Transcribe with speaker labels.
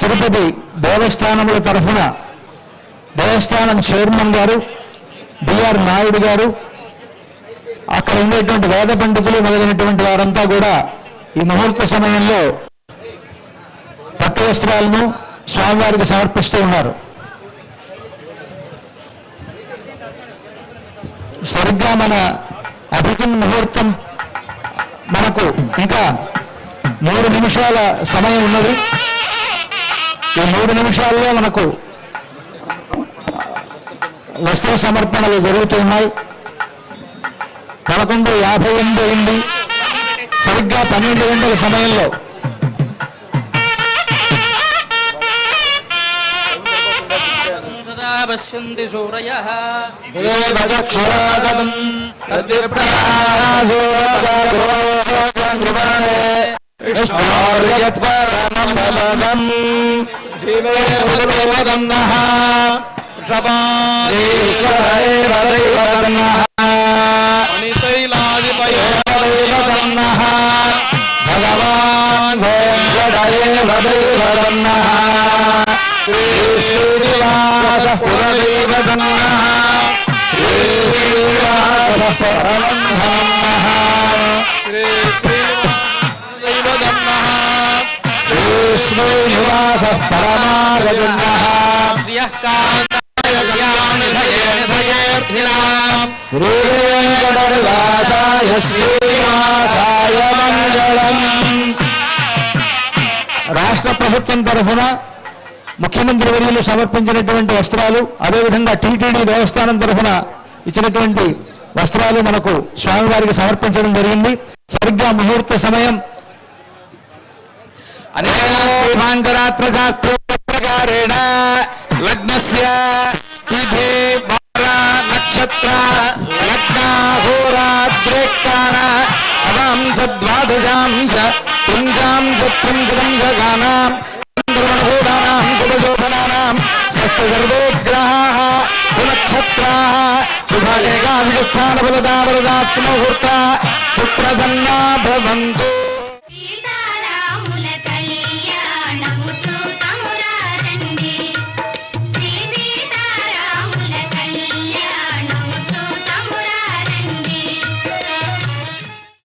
Speaker 1: తిరుపతి దేవస్థానముల తరఫున దేవస్థానం చైర్మన్ గారు బిఆర్ నాయుడు గారు అక్కడ ఉండేటువంటి వేద పండితులు మొదలైనటువంటి వారంతా కూడా ఈ ముహూర్త సమయంలో పట్టు వస్త్రాలను స్వామివారికి సమర్పిస్తూ ఉన్నారు. సరిగ్గా మన అభితం ముహూర్తం మనకు ఇంకా మూడు నిమిషాల సమయం ఉన్నది. మూడు నిమిషాల్లో మనకు వస్త్ర సమర్పణలు జరుగుతూ ఉన్నాయి పదకొండు యాభై ఎనిమిది అయింది. సరిగ్గా పన్నెండు గంటల సమయంలో
Speaker 2: సదా పశ్యంతి సూరయః
Speaker 1: విష్ణోర్యత్పరమం జీవేవదన్నః
Speaker 2: మణిశైలాదిపయోదన్నః
Speaker 1: భగవాన్ వెంకటేవదన్నః శ్రీ శ్రీనివాస పురదేవదన్నః శ్రీ యువాస పరమాగజన్నః శ్రీనివాసాయ మంగళం. రాష్ట్ర ప్రభుత్వం తరఫున ముఖ్యమంత్రి వర్యులు సమర్పించినటువంటి వస్త్రాలు అదేవిధంగా టీటీడీ దేవస్థానం తరఫున ఇచ్చినటువంటి వస్త్రాలు మనకు స్వామివారికి సమర్పించడం జరిగింది. సరిగ్గా ముహూర్త సమయం అనేకాంతరాత్ర శాస్త్ర ప్రకారేణ లగ్నస్య తిథి వార నక్షత్ర లగ్నాహోరాద్రేక్కాన అవాంశ ద్వాదశాంశ పుంజాంశ పుంజదంశగానాం చంద్రమణభూతానాం శుభశోభనానాం సప్తసర్వోగ్రహాः సునక్షత్రాः